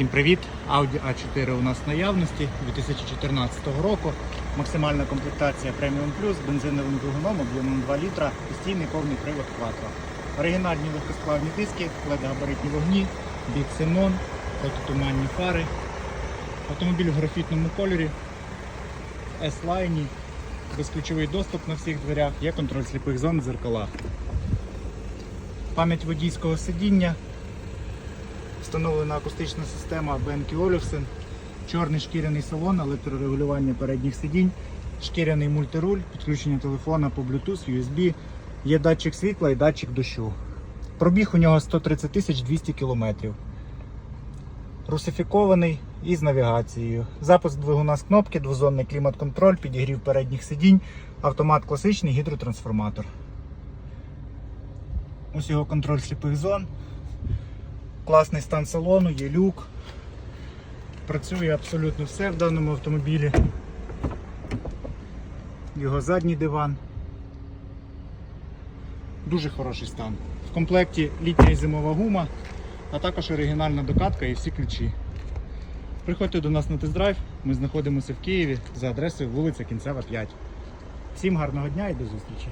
Всім привіт! Audi A4 у нас в наявності 2014 року. Максимальна комплектація Premium Plus з бензиновим двигуном об'ємом 2 літра, постійний повний привод Quattro. Оригінальні легкосплавні диски, LED-габаритні вогні, Big Xenon, протитуманні фари. Автомобіль в графітному кольорі, S-Line, безключовий доступ на всіх дверях, є контроль сліпих зон в дзеркалах. Пам'ять водійського сидіння, Встановлена акустична система Benke Olufsen, чорний шкіряний салон, електрорегулювання передніх сидінь, шкіряний мультируль, підключення телефона по Bluetooth, USB, є датчик світла і датчик дощу. Пробіг у нього 130 тисяч 200 кілометрів. Русифікований і з навігацією. Запуск двигуна з кнопки, двозонний клімат-контроль, підігрів передніх сидінь, автомат класичний, гідротрансформатор. Ось його контроль сліпих зон. Класний стан салону, є люк. Працює абсолютно все в даному автомобілі. Його задній диван. Дуже хороший стан. В комплекті літня і зимова гума, а також оригінальна докатка і всі ключі. Приходьте до нас на тест-драйв. Ми знаходимося в Києві за адресою вулиця Кінцева 5. Всім гарного дня і до зустрічі!